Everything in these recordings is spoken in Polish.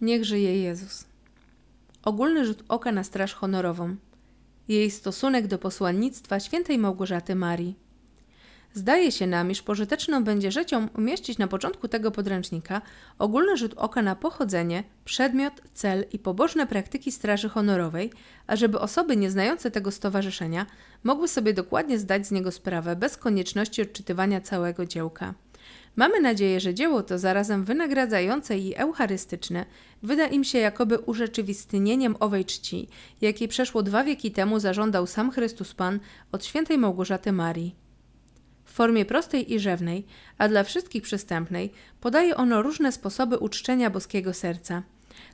Niech żyje Jezus. Ogólny rzut oka na Straż Honorową. Jej stosunek do posłannictwa świętej Małgorzaty Marii. Zdaje się nam, iż pożyteczną będzie rzeczą umieścić na początku tego podręcznika ogólny rzut oka na pochodzenie, przedmiot, cel i pobożne praktyki Straży Honorowej, ażeby osoby nieznające tego stowarzyszenia mogły sobie dokładnie zdać z niego sprawę bez konieczności odczytywania całego dziełka. Mamy nadzieję, że dzieło to zarazem wynagradzające i eucharystyczne wyda im się jakoby urzeczywistnieniem owej czci, jakiej przeszło dwa wieki temu zażądał sam Chrystus Pan od świętej Małgorzaty Marii. W formie prostej i rzewnej, a dla wszystkich przystępnej, podaje ono różne sposoby uczczenia boskiego serca.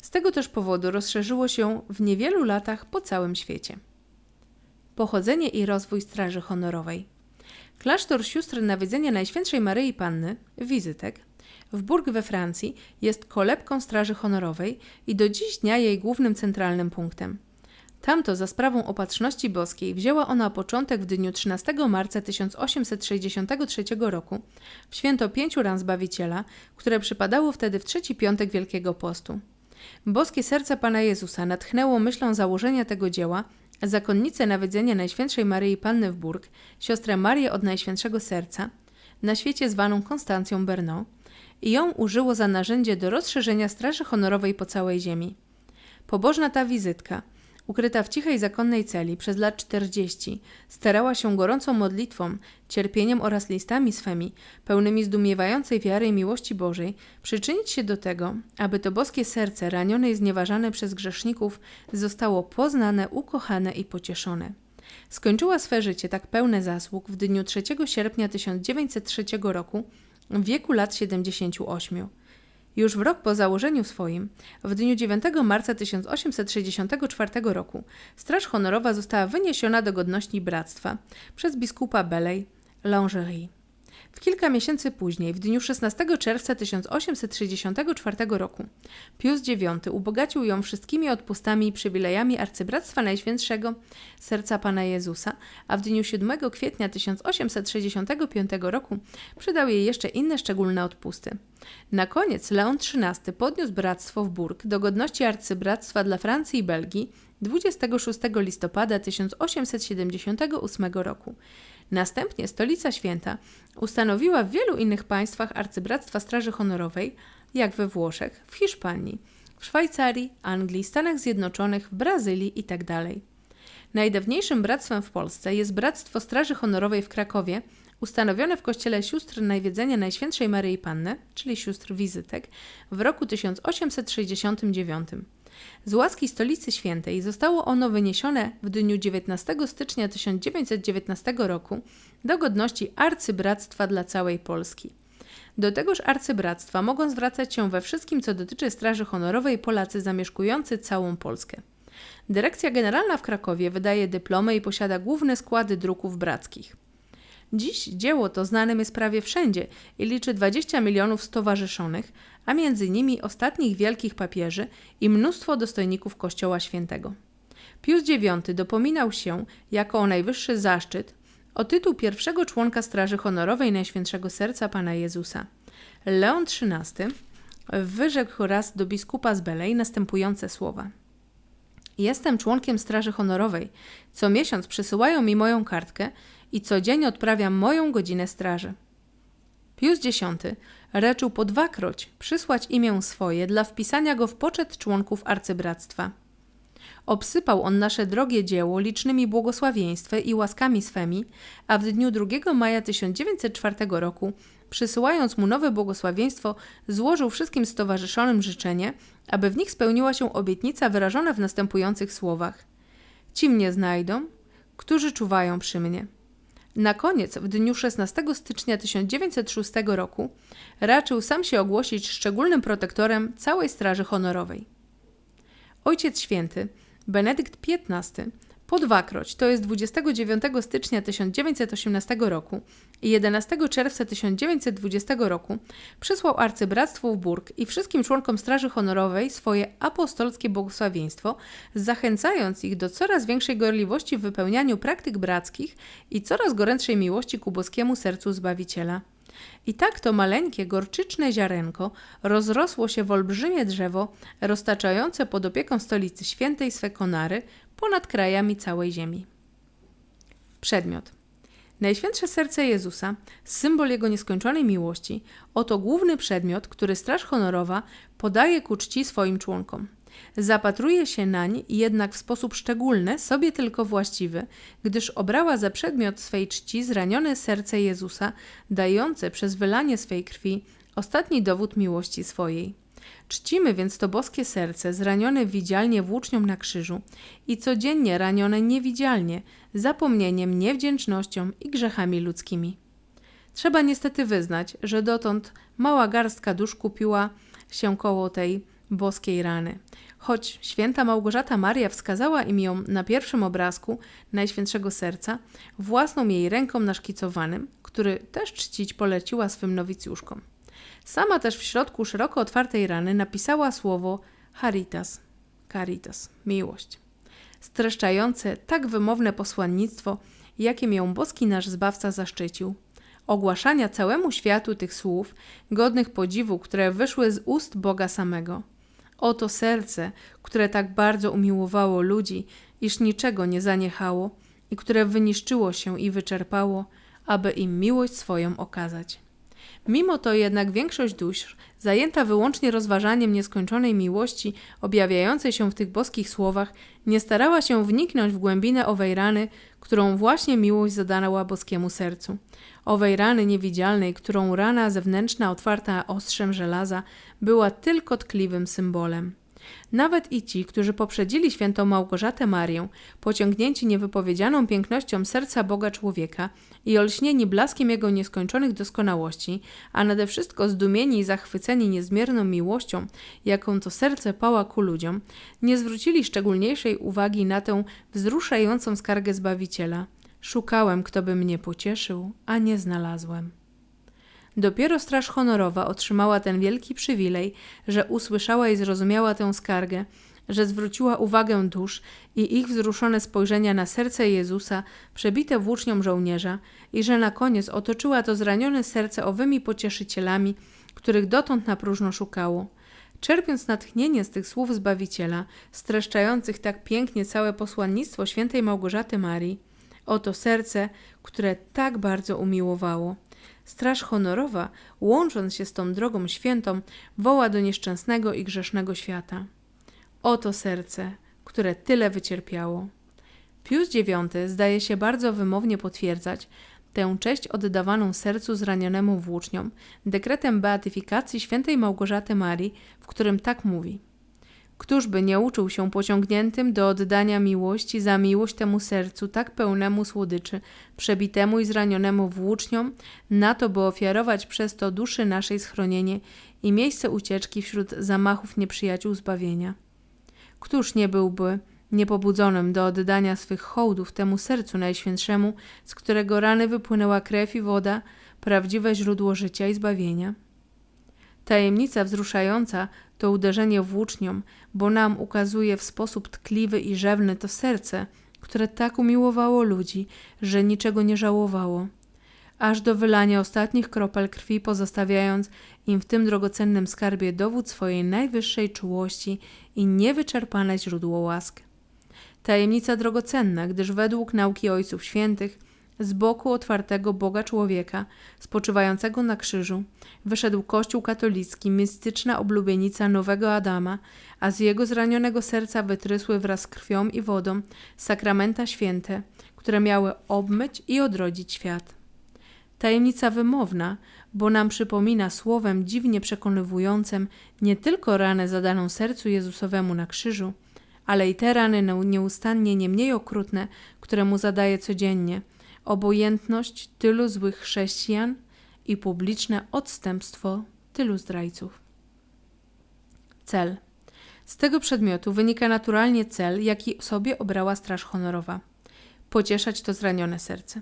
Z tego też powodu rozszerzyło się w niewielu latach po całym świecie. Pochodzenie i rozwój Straży Honorowej. Klasztor sióstr Nawiedzenia Najświętszej Maryi Panny, Wizytek, w Burg we Francji jest kolebką Straży Honorowej i do dziś dnia jej głównym centralnym punktem. Tamto za sprawą opatrzności boskiej wzięła ona początek w dniu 13 marca 1863 roku, w święto pięciu ran Zbawiciela, które przypadało wtedy w trzeci piątek Wielkiego Postu. Boskie serce Pana Jezusa natchnęło myślą założenia tego dzieła zakonnicę nawiedzenia Najświętszej Maryi Panny w Burg, siostrę Marię od Najświętszego Serca, na świecie zwaną Konstancją Bernot, i ją użyło za narzędzie do rozszerzenia straży honorowej po całej ziemi. Pobożna ta wizytka – ukryta w cichej zakonnej celi przez lat 40, starała się gorącą modlitwą, cierpieniem oraz listami swymi, pełnymi zdumiewającej wiary i miłości Bożej, przyczynić się do tego, aby to boskie serce ranione i znieważane przez grzeszników zostało poznane, ukochane i pocieszone. Skończyła swe życie tak pełne zasług w dniu 3 sierpnia 1903 roku w wieku lat 78. Już w rok po założeniu swoim, w dniu 9 marca 1864 roku, Straż Honorowa została wyniesiona do godności bractwa przez biskupa Belej Langerie. W kilka miesięcy później, w dniu 16 czerwca 1864 roku, Pius IX ubogacił ją wszystkimi odpustami i przywilejami arcybractwa Najświętszego Serca Pana Jezusa, a w dniu 7 kwietnia 1865 roku przydał jej jeszcze inne szczególne odpusty. Na koniec Leon XIII podniósł bractwo w Burg do godności arcybractwa dla Francji i Belgii 26 listopada 1878 roku. Następnie Stolica Święta ustanowiła w wielu innych państwach arcybractwa Straży Honorowej, jak we Włoszech, w Hiszpanii, w Szwajcarii, Anglii, Stanach Zjednoczonych, w Brazylii itd. Tak Najdawniejszym bractwem w Polsce jest Bractwo Straży Honorowej w Krakowie, ustanowione w kościele sióstr Najwiedzenia Najświętszej Maryi Panny, czyli sióstr wizytek, w roku 1869. Z łaski Stolicy Świętej zostało ono wyniesione w dniu 19 stycznia 1919 roku do godności arcybractwa dla całej Polski. Do tegoż arcybractwa mogą zwracać się we wszystkim, co dotyczy Straży Honorowej Polacy zamieszkujący całą Polskę. Dyrekcja Generalna w Krakowie wydaje dyplomy i posiada główne składy druków brackich. Dziś dzieło to znanym jest prawie wszędzie i liczy 20 milionów stowarzyszonych, a między nimi ostatnich wielkich papieży i mnóstwo dostojników Kościoła Świętego. Pius IX dopominał się, jako o najwyższy zaszczyt, o tytuł pierwszego członka Straży Honorowej Najświętszego Serca Pana Jezusa. Leon XIII wyrzekł raz do biskupa z Belej następujące słowa. Jestem członkiem Straży Honorowej. Co miesiąc przysyłają mi moją kartkę i codziennie odprawiam moją godzinę straży. Pius X raczył po dwakroć przysłać imię swoje dla wpisania go w poczet członków arcybractwa. Obsypał on nasze drogie dzieło licznymi błogosławieństwy i łaskami swemi, a w dniu 2 maja 1904 roku, przysyłając mu nowe błogosławieństwo, złożył wszystkim stowarzyszonym życzenie, aby w nich spełniła się obietnica wyrażona w następujących słowach: Ci mnie znajdą, którzy czuwają przy mnie. Na koniec, w dniu 16 stycznia 1906 roku, raczył sam się ogłosić szczególnym protektorem całej Straży Honorowej. Ojciec Święty, Benedykt XV, po dwakroć, to jest 29 stycznia 1918 roku i 11 czerwca 1920 roku, przysłał arcybractwu w Burg i wszystkim członkom Straży Honorowej swoje apostolskie błogosławieństwo, zachęcając ich do coraz większej gorliwości w wypełnianiu praktyk brackich i coraz gorętszej miłości ku boskiemu sercu Zbawiciela. I tak to maleńkie, gorczyczne ziarenko rozrosło się w olbrzymie drzewo, roztaczające pod opieką stolicy świętej swe konary ponad krajami całej ziemi. Przedmiot. Najświętsze serce Jezusa, symbol Jego nieskończonej miłości, oto główny przedmiot, który Straż Honorowa podaje ku czci swoim członkom. Zapatruje się nań jednak w sposób szczególny, sobie tylko właściwy, gdyż obrała za przedmiot swej czci zranione serce Jezusa, dające przez wylanie swej krwi ostatni dowód miłości swojej. Czcimy więc to boskie serce, zranione widzialnie włócznią na krzyżu i codziennie ranione niewidzialnie, zapomnieniem, niewdzięcznością i grzechami ludzkimi. Trzeba niestety wyznać, że dotąd mała garstka dusz kupiła się koło tej boskiej rany. Choć święta Małgorzata Maria wskazała im ją na pierwszym obrazku Najświętszego Serca, własną jej ręką naszkicowanym, który też czcić poleciła swym nowicjuszkom. Sama też w środku szeroko otwartej rany napisała słowo Haritas, Caritas, miłość, streszczające tak wymowne posłannictwo, jakim ją boski nasz Zbawca zaszczycił. Ogłaszania całemu światu tych słów, godnych podziwu, które wyszły z ust Boga samego. Oto serce, które tak bardzo umiłowało ludzi, iż niczego nie zaniechało i które wyniszczyło się i wyczerpało, aby im miłość swoją okazać. Mimo to jednak większość dusz, zajęta wyłącznie rozważaniem nieskończonej miłości objawiającej się w tych boskich słowach, nie starała się wniknąć w głębinę owej rany, którą właśnie miłość zadała boskiemu sercu. Owej rany niewidzialnej, którą rana zewnętrzna otwarta ostrzem żelaza była tylko tkliwym symbolem. Nawet i ci, którzy poprzedzili świętą Małgorzatę Marię, pociągnięci niewypowiedzianą pięknością serca Boga człowieka i olśnieni blaskiem Jego nieskończonych doskonałości, a nade wszystko zdumieni i zachwyceni niezmierną miłością, jaką to serce pała ku ludziom, nie zwrócili szczególniejszej uwagi na tę wzruszającą skargę Zbawiciela. Szukałem, kto by mnie pocieszył, a nie znalazłem. Dopiero Straż Honorowa otrzymała ten wielki przywilej, że usłyszała i zrozumiała tę skargę, że zwróciła uwagę dusz i ich wzruszone spojrzenia na serce Jezusa, przebite włócznią żołnierza, i że na koniec otoczyła to zranione serce owymi pocieszycielami, których dotąd na próżno szukało. Czerpiąc natchnienie z tych słów Zbawiciela, streszczających tak pięknie całe posłannictwo świętej Małgorzaty Marii, oto serce, które tak bardzo umiłowało. Straż honorowa, łącząc się z tą drogą świętą, woła do nieszczęsnego i grzesznego świata. Oto serce, które tyle wycierpiało. Pius IX zdaje się bardzo wymownie potwierdzać tę cześć oddawaną sercu zranionemu włóczniom dekretem beatyfikacji świętej Małgorzaty Marii, w którym tak mówi – Któż by nie uczył się pociągniętym do oddania miłości za miłość temu sercu tak pełnemu słodyczy, przebitemu i zranionemu włóczniom, na to, by ofiarować przez to duszy naszej schronienie i miejsce ucieczki wśród zamachów nieprzyjaciół zbawienia? Któż nie byłby niepobudzonym do oddania swych hołdów temu sercu najświętszemu, z którego rany wypłynęła krew i woda, prawdziwe źródło życia i zbawienia? Tajemnica wzruszająca to uderzenie włócznią, bo nam ukazuje w sposób tkliwy i rzewny to serce, które tak umiłowało ludzi, że niczego nie żałowało, aż do wylania ostatnich kropel krwi, pozostawiając im w tym drogocennym skarbie dowód swojej najwyższej czułości i niewyczerpane źródło łask. Tajemnica drogocenna, gdyż według nauki Ojców Świętych z boku otwartego Boga człowieka, spoczywającego na krzyżu, wyszedł Kościół katolicki, mistyczna oblubienica nowego Adama, a z jego zranionego serca wytrysły wraz z krwią i wodą sakramenta święte, które miały obmyć i odrodzić świat. Tajemnica wymowna, bo nam przypomina słowem dziwnie przekonywującym nie tylko ranę zadaną sercu Jezusowemu na krzyżu, ale i te rany nieustannie nie mniej okrutne, które mu zadaje codziennie – obojętność tylu złych chrześcijan i publiczne odstępstwo tylu zdrajców. Cel. Z tego przedmiotu wynika naturalnie cel, jaki sobie obrała Straż Honorowa pocieszać to zranione serce.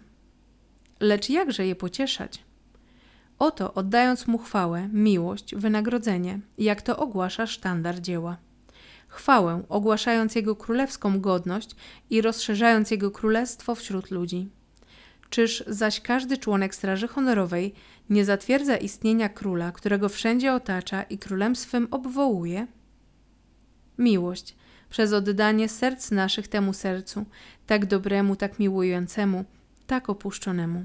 Lecz jakże je pocieszać? Oto oddając mu chwałę, miłość, wynagrodzenie, jak to ogłasza sztandar dzieła. Chwałę, ogłaszając jego królewską godność i rozszerzając jego królestwo wśród ludzi Czyż zaś każdy członek Straży Honorowej nie zatwierdza istnienia króla, którego wszędzie otacza i królem swym obwołuje? Miłość, przez oddanie serc naszych temu sercu, tak dobremu, tak miłującemu, tak opuszczonemu.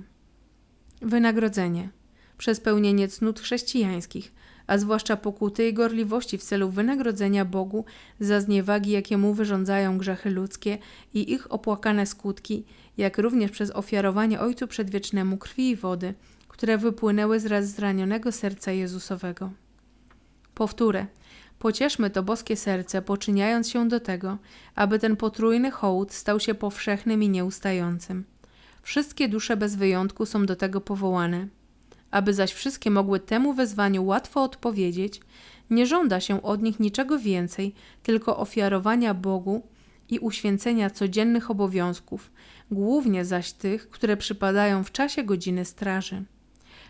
Wynagrodzenie, przez pełnienie cnót chrześcijańskich, a zwłaszcza pokuty i gorliwości w celu wynagrodzenia Bogu za zniewagi, jakie mu wyrządzają grzechy ludzkie i ich opłakane skutki, jak również przez ofiarowanie Ojcu Przedwiecznemu krwi i wody, które wypłynęły z zranionego serca Jezusowego. Powtórę, pocieszmy to boskie serce, poczyniając się do tego, aby ten potrójny hołd stał się powszechnym i nieustającym. Wszystkie dusze bez wyjątku są do tego powołane. Aby zaś wszystkie mogły temu wezwaniu łatwo odpowiedzieć, nie żąda się od nich niczego więcej, tylko ofiarowania Bogu i uświęcenia codziennych obowiązków, głównie zaś tych, które przypadają w czasie godziny straży.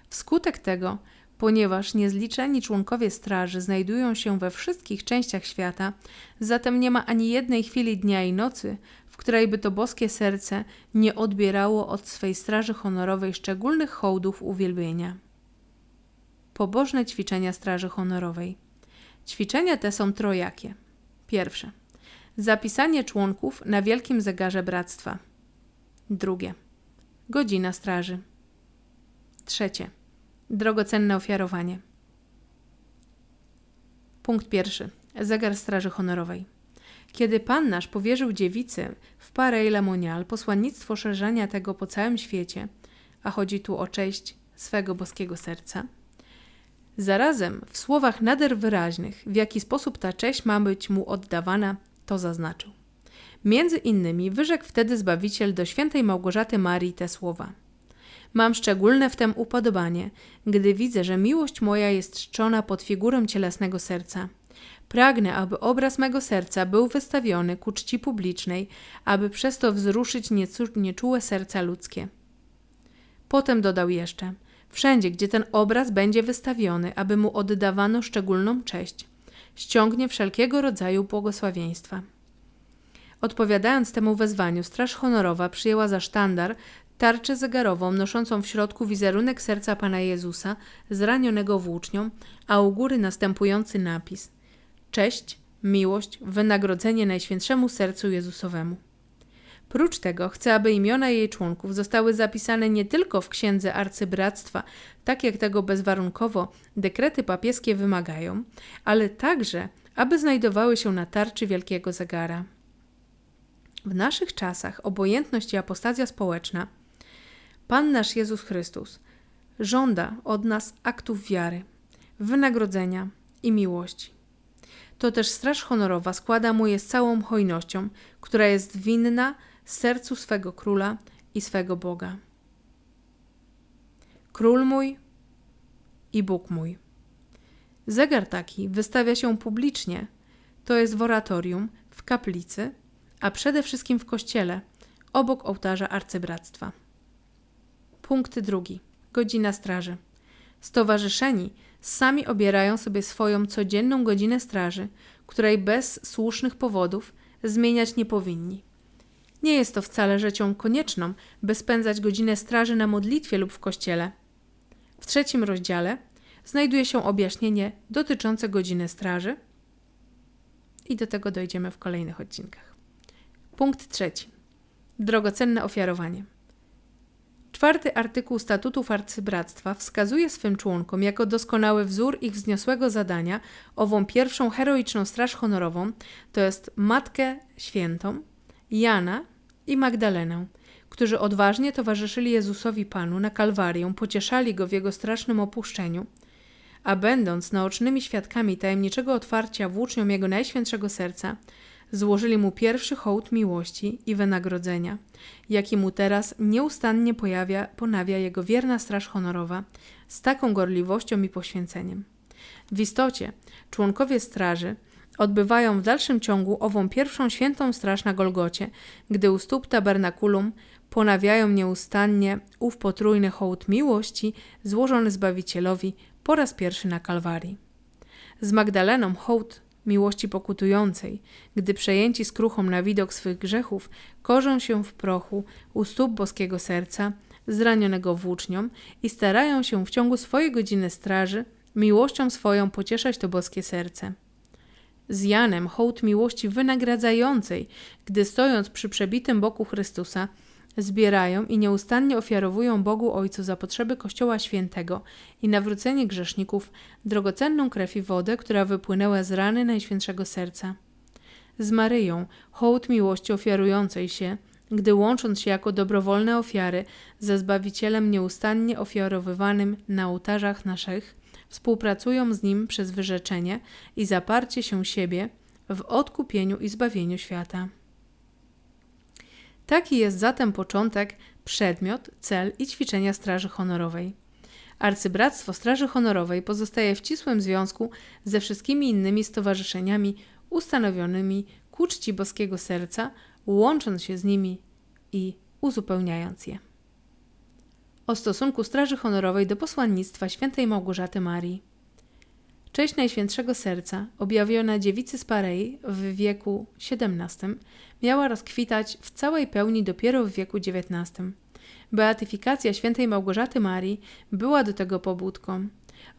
Wskutek tego, ponieważ niezliczeni członkowie straży znajdują się we wszystkich częściach świata, zatem nie ma ani jednej chwili dnia i nocy, w której by to boskie serce nie odbierało od swej straży honorowej szczególnych hołdów uwielbienia. Pobożne ćwiczenia straży honorowej. Ćwiczenia te są trojakie. Pierwsze. Zapisanie członków na wielkim zegarze bractwa. Drugie. Godzina straży. Trzecie. Drogocenne ofiarowanie. Punkt pierwszy. Zegar straży honorowej. Kiedy Pan nasz powierzył dziewicy w Parei Lamonial posłannictwo szerzenia tego po całym świecie, a chodzi tu o cześć swego boskiego serca, zarazem w słowach nader wyraźnych, w jaki sposób ta cześć ma być mu oddawana, to zaznaczył. Między innymi wyrzekł wtedy Zbawiciel do świętej Małgorzaty Marii te słowa. Mam szczególne w tym upodobanie, gdy widzę, że miłość moja jest czczona pod figurą cielesnego serca – Pragnę, aby obraz mego serca był wystawiony ku czci publicznej, aby przez to wzruszyć nieczułe serca ludzkie. Potem dodał jeszcze: Wszędzie, gdzie ten obraz będzie wystawiony, aby mu oddawano szczególną cześć, ściągnie wszelkiego rodzaju błogosławieństwa. Odpowiadając temu wezwaniu, Straż Honorowa przyjęła za sztandar tarczę zegarową noszącą w środku wizerunek serca Pana Jezusa, zranionego włócznią, a u góry następujący napis – cześć, miłość, wynagrodzenie Najświętszemu Sercu Jezusowemu. Prócz tego chcę, aby imiona jej członków zostały zapisane nie tylko w księdze arcybractwa, tak jak tego bezwarunkowo dekrety papieskie wymagają, ale także, aby znajdowały się na tarczy wielkiego zegara. W naszych czasach obojętność i apostazja społeczna, Pan nasz Jezus Chrystus żąda od nas aktów wiary, wynagrodzenia i miłości to też Straż Honorowa składa mu je z całą hojnością, która jest winna sercu swego króla i swego Boga. Król mój i Bóg mój. Zegar taki wystawia się publicznie, to jest w oratorium, w kaplicy, a przede wszystkim w kościele, obok ołtarza arcybractwa. Punkt drugi. Godzina straży. Stowarzyszeni sami obierają sobie swoją codzienną godzinę straży, której bez słusznych powodów zmieniać nie powinni. Nie jest to wcale rzeczą konieczną, by spędzać godzinę straży na modlitwie lub w kościele. W trzecim rozdziale znajduje się objaśnienie dotyczące godziny straży i do tego dojdziemy w kolejnych odcinkach. Punkt trzeci. Drogocenne ofiarowanie. Czwarty artykuł statutów arcybractwa wskazuje swym członkom jako doskonały wzór ich wzniosłego zadania ową pierwszą heroiczną straż honorową, to jest Matkę Świętą, Jana i Magdalenę, którzy odważnie towarzyszyli Jezusowi Panu na Kalwarię, pocieszali Go w Jego strasznym opuszczeniu, a będąc naocznymi świadkami tajemniczego otwarcia włóczniom Jego Najświętszego Serca, złożyli mu pierwszy hołd miłości i wynagrodzenia, jaki mu teraz nieustannie pojawia, ponawia jego wierna straż honorowa z taką gorliwością i poświęceniem. W istocie członkowie straży odbywają w dalszym ciągu ową pierwszą świętą straż na Golgocie, gdy u stóp tabernakulum ponawiają nieustannie ów potrójny hołd miłości złożony Zbawicielowi po raz pierwszy na Kalwarii. Z Magdaleną hołd miłości pokutującej, gdy przejęci skruchą na widok swych grzechów, korzą się w prochu u stóp boskiego serca, zranionego włócznią i starają się w ciągu swojej godziny straży miłością swoją pocieszać to boskie serce. Z Janem hołd miłości wynagradzającej, gdy stojąc przy przebitym boku Chrystusa, zbierają i nieustannie ofiarowują Bogu Ojcu za potrzeby Kościoła Świętego i nawrócenie grzeszników drogocenną krew i wodę, która wypłynęła z rany Najświętszego Serca. Z Maryją, hołd miłości ofiarującej się, gdy łącząc się jako dobrowolne ofiary ze Zbawicielem nieustannie ofiarowywanym na ołtarzach naszych, współpracują z Nim przez wyrzeczenie i zaparcie się siebie w odkupieniu i zbawieniu świata. Taki jest zatem początek, przedmiot, cel i ćwiczenia Straży Honorowej. Arcybractwo Straży Honorowej pozostaje w ścisłym związku ze wszystkimi innymi stowarzyszeniami ustanowionymi ku czci Boskiego Serca, łącząc się z nimi i uzupełniając je. O stosunku Straży Honorowej do posłannictwa świętej Małgorzaty Marii. Cześć Najświętszego Serca, objawiona dziewicy z Parei w wieku XVII, miała rozkwitać w całej pełni dopiero w wieku XIX. Beatyfikacja świętej Małgorzaty Marii była do tego pobudką.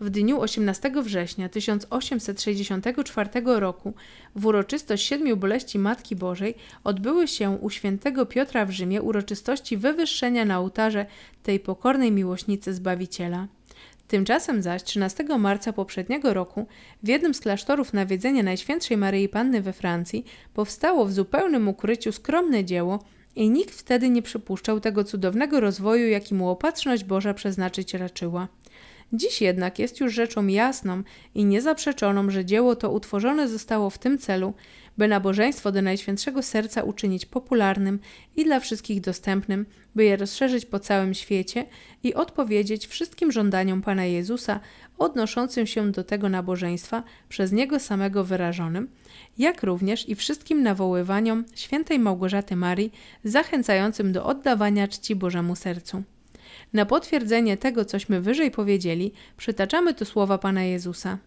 W dniu 18 września 1864 roku w uroczystość Siedmiu Boleści Matki Bożej odbyły się u świętego Piotra w Rzymie uroczystości wywyższenia na ołtarze tej pokornej miłośnicy Zbawiciela. Tymczasem zaś 13 marca poprzedniego roku w jednym z klasztorów nawiedzenia Najświętszej Maryi Panny we Francji powstało w zupełnym ukryciu skromne dzieło i nikt wtedy nie przypuszczał tego cudownego rozwoju, jaki mu opatrzność Boża przeznaczyć raczyła. Dziś jednak jest już rzeczą jasną i niezaprzeczoną, że dzieło to utworzone zostało w tym celu, by nabożeństwo do Najświętszego Serca uczynić popularnym i dla wszystkich dostępnym, by je rozszerzyć po całym świecie i odpowiedzieć wszystkim żądaniom Pana Jezusa odnoszącym się do tego nabożeństwa przez Niego samego wyrażonym, jak również i wszystkim nawoływaniom świętej Małgorzaty Marii zachęcającym do oddawania czci Bożemu Sercu. Na potwierdzenie tego, cośmy wyżej powiedzieli, przytaczamy tu słowa Pana Jezusa.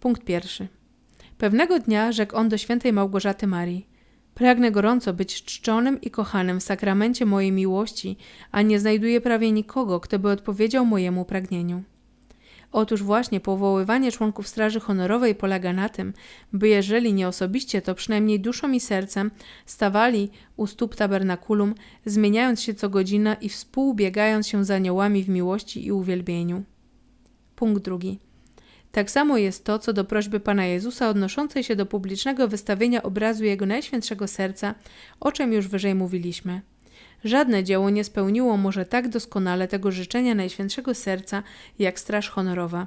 Punkt pierwszy. Pewnego dnia rzekł on do świętej Małgorzaty Marii: Pragnę gorąco być czczonym i kochanym w sakramencie mojej miłości, a nie znajduję prawie nikogo, kto by odpowiedział mojemu pragnieniu. Otóż właśnie powoływanie członków Straży Honorowej polega na tym, by jeżeli nie osobiście, to przynajmniej duszą i sercem stawali u stóp tabernakulum, zmieniając się co godzina i współbiegając się za aniołami w miłości i uwielbieniu. Punkt drugi. Tak samo jest to, co do prośby Pana Jezusa odnoszącej się do publicznego wystawienia obrazu Jego Najświętszego Serca, o czym już wyżej mówiliśmy. Żadne dzieło nie spełniło może tak doskonale tego życzenia Najświętszego Serca jak Straż Honorowa.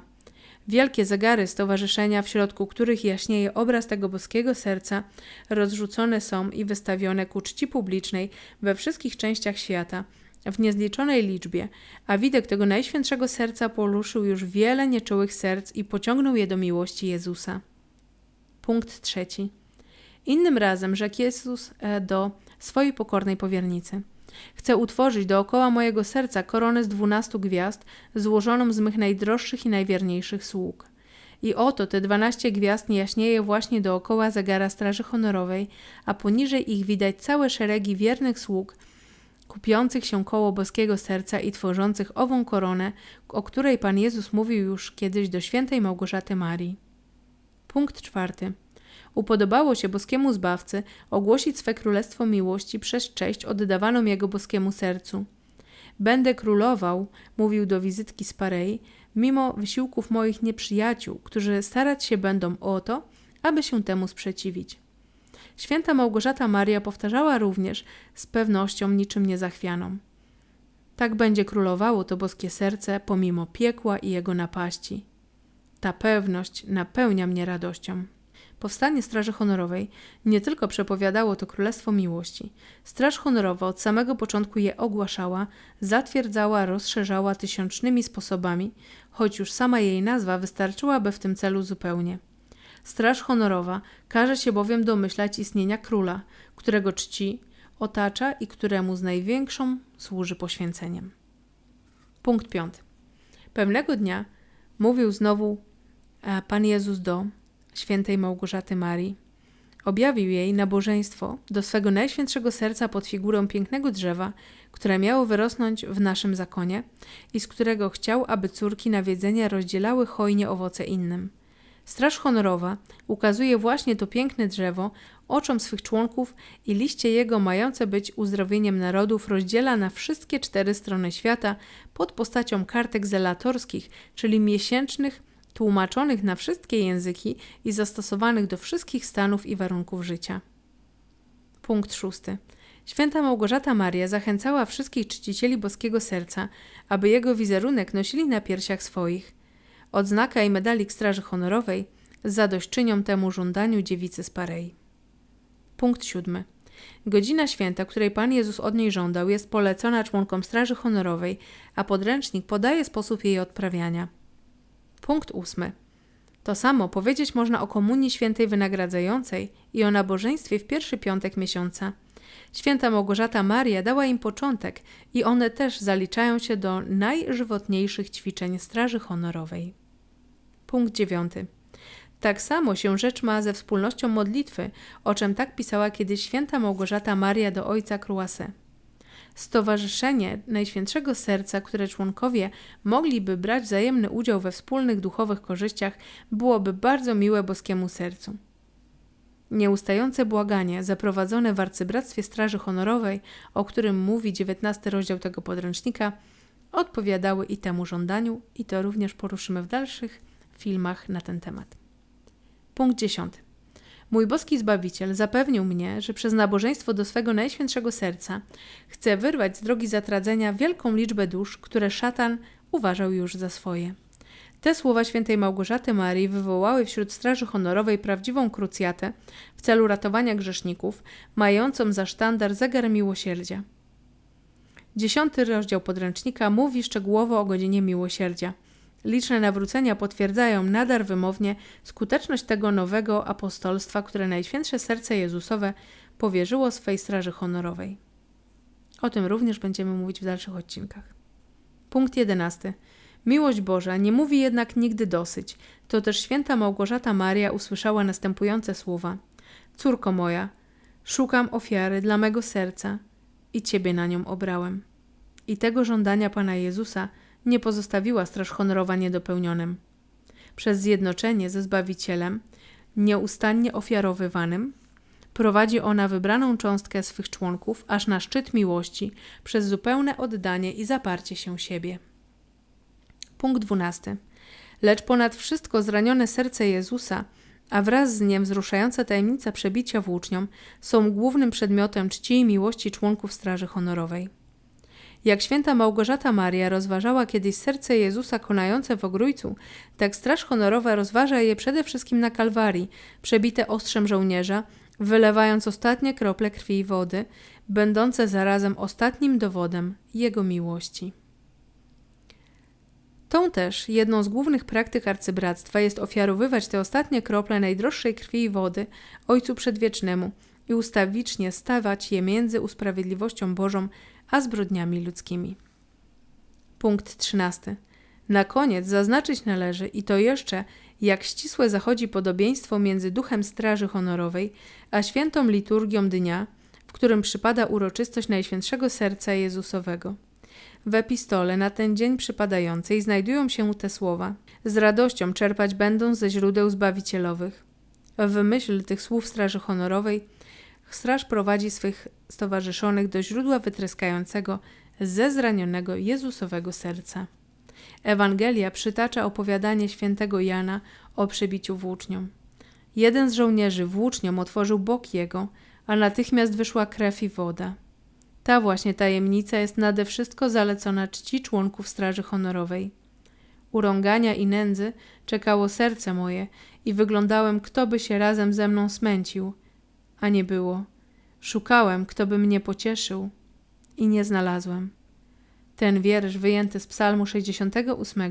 Wielkie zegary stowarzyszenia, w środku których jaśnieje obraz tego boskiego serca, rozrzucone są i wystawione ku czci publicznej we wszystkich częściach świata, w niezliczonej liczbie, a widok tego Najświętszego Serca poruszył już wiele nieczułych serc i pociągnął je do miłości Jezusa. Punkt trzeci. Innym razem rzekł Jezus e, do swojej pokornej powiernicy – Chcę utworzyć dookoła mojego serca koronę z dwunastu gwiazd, złożoną z mych najdroższych i najwierniejszych sług. I oto te dwanaście gwiazd jaśnieje właśnie dookoła zegara Straży Honorowej, a poniżej ich widać całe szeregi wiernych sług, kupiących się koło boskiego serca i tworzących ową koronę, o której Pan Jezus mówił już kiedyś do świętej Małgorzaty Marii. Punkt czwarty. Upodobało się boskiemu zbawcy ogłosić swe królestwo miłości przez cześć oddawaną jego boskiemu sercu. Będę królował, mówił do wizytki z Parei, mimo wysiłków moich nieprzyjaciół, którzy starać się będą o to, aby się temu sprzeciwić. Święta Małgorzata Maria powtarzała również z pewnością niczym niezachwianą. Tak będzie królowało to boskie serce pomimo piekła i jego napaści. Ta pewność napełnia mnie radością. Powstanie Straży Honorowej nie tylko przepowiadało to Królestwo Miłości. Straż Honorowa od samego początku je ogłaszała, zatwierdzała, rozszerzała tysiącznymi sposobami, choć już sama jej nazwa wystarczyłaby w tym celu zupełnie. Straż Honorowa każe się bowiem domyślać istnienia króla, którego czci, otacza i któremu z największą służy poświęceniem. Punkt piąty. Pewnego dnia mówił znowu e, Pan Jezus do świętej Małgorzaty Marii. objawił jej nabożeństwo do swego najświętszego serca pod figurą pięknego drzewa, które miało wyrosnąć w naszym zakonie i z którego chciał, aby córki nawiedzenia rozdzielały hojnie owoce innym. Straż honorowa ukazuje właśnie to piękne drzewo oczom swych członków i liście jego mające być uzdrowieniem narodów rozdziela na wszystkie cztery strony świata pod postacią kartek zelatorskich, czyli miesięcznych, tłumaczonych na wszystkie języki i zastosowanych do wszystkich stanów i warunków życia. Punkt szósty. Święta Małgorzata Maria zachęcała wszystkich czcicieli boskiego serca, aby jego wizerunek nosili na piersiach swoich. Odznaka i medalik Straży Honorowej zadośćczynią temu żądaniu dziewicy z Parei. Punkt siódmy. Godzina święta, której Pan Jezus od niej żądał, jest polecona członkom Straży Honorowej, a podręcznik podaje sposób jej odprawiania. Punkt ósmy. To samo powiedzieć można o Komunii Świętej Wynagradzającej i o nabożeństwie w pierwszy piątek miesiąca. Święta Małgorzata Maria dała im początek i one też zaliczają się do najżywotniejszych ćwiczeń Straży Honorowej. Punkt dziewiąty. Tak samo się rzecz ma ze wspólnością modlitwy, o czym tak pisała kiedyś święta Małgorzata Maria do ojca Croisset. Stowarzyszenie Najświętszego Serca, które członkowie mogliby brać wzajemny udział we wspólnych duchowych korzyściach, byłoby bardzo miłe boskiemu sercu. Nieustające błaganie zaprowadzone w arcybractwie Straży Honorowej, o którym mówi XIX rozdział tego podręcznika, odpowiadały i temu żądaniu, i to również poruszymy w dalszych filmach na ten temat. Punkt 10. Mój boski Zbawiciel zapewnił mnie, że przez nabożeństwo do swego najświętszego serca chce wyrwać z drogi zatradzenia wielką liczbę dusz, które szatan uważał już za swoje. Te słowa świętej Małgorzaty Marii wywołały wśród Straży Honorowej prawdziwą krucjatę w celu ratowania grzeszników, mającą za sztandar zegar miłosierdzia. Dziesiąty rozdział podręcznika mówi szczegółowo o godzinie miłosierdzia – Liczne nawrócenia potwierdzają nadal wymownie skuteczność tego nowego apostolstwa, które Najświętsze Serce Jezusowe powierzyło swej straży honorowej. O tym również będziemy mówić w dalszych odcinkach. Punkt 11. Miłość Boża nie mówi jednak nigdy dosyć. To też święta Małgorzata Maria usłyszała następujące słowa: Córko moja, szukam ofiary dla mego serca i ciebie na nią obrałem. I tego żądania Pana Jezusa nie pozostawiła straż honorowa niedopełnionym. Przez zjednoczenie ze Zbawicielem, nieustannie ofiarowywanym, prowadzi ona wybraną cząstkę swych członków aż na szczyt miłości przez zupełne oddanie i zaparcie się siebie. Punkt 12. Lecz ponad wszystko zranione serce Jezusa, a wraz z niem wzruszająca tajemnica przebicia włócznią są głównym przedmiotem czci i miłości członków Straży Honorowej. Jak święta Małgorzata Maria rozważała kiedyś serce Jezusa konające w ogrójcu, tak Straż Honorowa rozważa je przede wszystkim na Kalwarii, przebite ostrzem żołnierza, wylewając ostatnie krople krwi i wody, będące zarazem ostatnim dowodem Jego miłości. Tą też jedną z głównych praktyk arcybractwa jest ofiarowywać te ostatnie krople najdroższej krwi i wody Ojcu Przedwiecznemu i ustawicznie stawać je między usprawiedliwością Bożą a zbrodniami ludzkimi. Punkt 13. Na koniec zaznaczyć należy i to jeszcze, jak ścisłe zachodzi podobieństwo między duchem Straży Honorowej a świętą liturgią dnia, w którym przypada uroczystość Najświętszego Serca Jezusowego. W epistole na ten dzień przypadającej znajdują się te słowa: Z radością czerpać będą ze źródeł zbawicielowych. W myśl tych słów Straży Honorowej Straż prowadzi swych stowarzyszonych do źródła wytryskającego ze zranionego Jezusowego serca. Ewangelia przytacza opowiadanie świętego Jana o przebiciu włócznią. Jeden z żołnierzy włócznią otworzył bok jego, a natychmiast wyszła krew i woda. Ta właśnie tajemnica jest nade wszystko zalecona czci członków Straży Honorowej. Urągania i nędzy czekało serce moje i wyglądałem, kto by się razem ze mną smęcił – a nie było. Szukałem, kto by mnie pocieszył i nie znalazłem. Ten wiersz wyjęty z Psalmu 68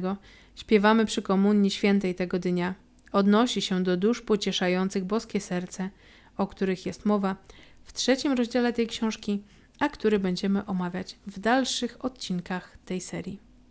śpiewamy przy komunii świętej tego dnia. Odnosi się do dusz pocieszających boskie serce, o których jest mowa w trzecim rozdziale tej książki, a który będziemy omawiać w dalszych odcinkach tej serii.